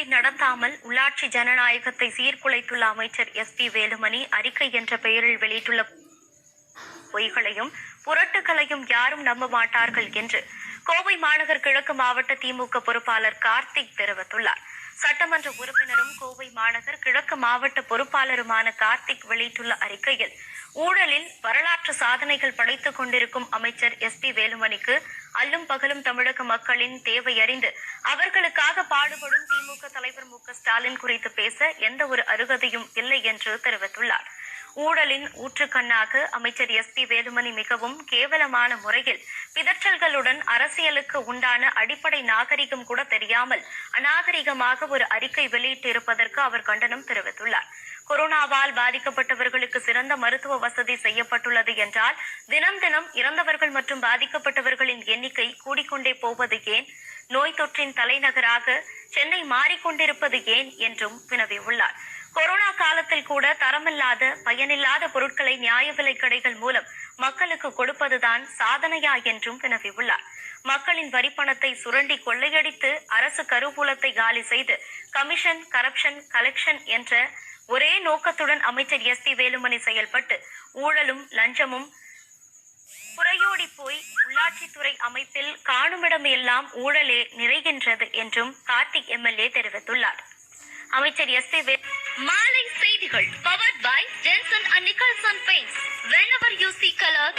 தேர்தலை நடத்தாமல் உள்ளாட்சி ஜனநாயகத்தை சீர்குலைத்துள்ள அமைச்சர் எஸ் பி வேலுமணி அறிக்கை என்ற பெயரில் வெளியிட்டுள்ள பொய்களையும் புரட்டுகளையும் யாரும் நம்ப மாட்டார்கள் என்று கோவை மாநகர் கிழக்கு மாவட்ட திமுக பொறுப்பாளர் கார்த்திக் தெரிவித்துள்ளார். சட்டமன்ற உறுப்பினரும் கோவை மாநகர் கிழக்கு மாவட்ட பொறுப்பாளருமான கார்த்திக் வெளியிட்டுள்ள அறிக்கையில் ஊழலில் வரலாற்று சாதனைகள் படைத்துக் கொண்டிருக்கும் அமைச்சர் எஸ் பி வேலுமணிக்கு அல்லும் பகலும் தமிழக மக்களின் தேவை அறிந்து அவர்களுக்காக பாடுபடும் திமுக தலைவர் மு ஸ்டாலின் குறித்து பேச எந்த ஒரு அருகதையும் இல்லை என்று தெரிவித்துள்ளார். ஊழலின் ஊற்றுக்கண்ணாக அமைச்சர் எஸ் பி வேலுமணி மிகவும் கேவலமான முறையில் பிதற்றல்களுடன் அரசியலுக்கு உண்டான அடிப்படை நாகரிகம் கூட தெரியாமல் அநாகரிகமாக ஒரு அறிக்கை வெளியிட்டிருப்பதற்கு அவர் கண்டனம் தெரிவித்துள்ளார். கொரோனாவால் பாதிக்கப்பட்டவர்களுக்கு சிறந்த மருத்துவ வசதி செய்யப்பட்டுள்ளது என்றால் தினம் தினம் இறந்தவர்கள் மற்றும் பாதிக்கப்பட்டவர்களின் எண்ணிக்கை கூடிக்கொண்டே போவது ஏன்? நோய் தொற்றின் தலைநகராக சென்னை மாறிக்கொண்டிருப்பது ஏன்? என்றும் வினவியுள்ளார். கொரோனா காலத்தில் கூட தரமில்லாத பயனில்லாத பொருட்களை நியாய விலை கடைகள் மூலம் மக்களுக்கு கொடுப்பதுதான் சாதனையா என்றும் வினவியுள்ளார். மக்களின் வரிப்பணத்தை சுரண்டி கொள்ளையடித்து அரசு கருவூலத்தை காலி செய்து கமிஷன் கரப்ஷன் கலெக்ஷன் என்ற ஒரே நோக்கத்துடன் அமைச்சர் எஸ் பி வேலுமணி செயல்பட்டு ஊழலும் லஞ்சமும் புறையோடி போய் உள்ளாட்சித்துறை அமைப்பில் காணுமிடம் எல்லாம் ஊழலே நிறைகின்றது என்றும் கார்த்திக் எம்எல்ஏ தெரிவித்துள்ளார். அமைச்சர் எஸ் பி வே மாலை செய்திகள் power by Jenson and Nicholson paints whenever you see colour